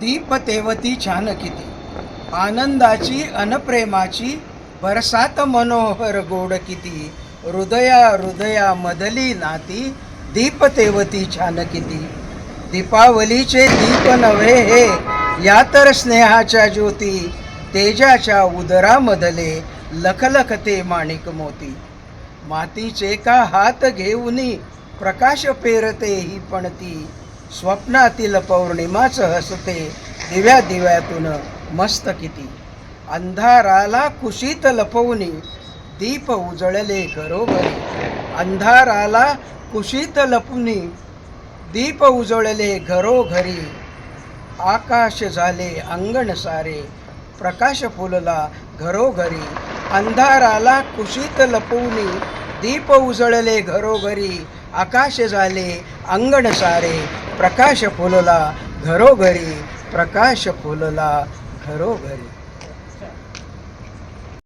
दीप तेवती छान किती आनंदाची अनप्रेमाची बरसात मनोहर गोड किती हृदया हृदया मदली नाती दीप तेवती छान किती दीपावलीचे दीप नव्हे हे या तर स्नेहाच्या ज्योती. तेजाच्या उदरामधले लखलखते माणिक मोती. मातीचे का हात घेऊनी प्रकाश पेरते ही पणती. स्वप्नातील पौर्णिमाच हसते दिव्या दिव्यातून मस्त किती. अंधाराला कुशीत लपवणी दीप उजळले घरोघरी. अंधाराला कुशीत लपवणी दीप उजळले घरोघरी. आकाश झाले अंगण सारे प्रकाश फुलला घरोघरी. अंधाराला कुशीत लपवणी दीप उजळले घरोघरी. आकाश झाले अंगण सारे प्रकाश फुलला घरोघरी प्रकाश फुलला घरोघरी.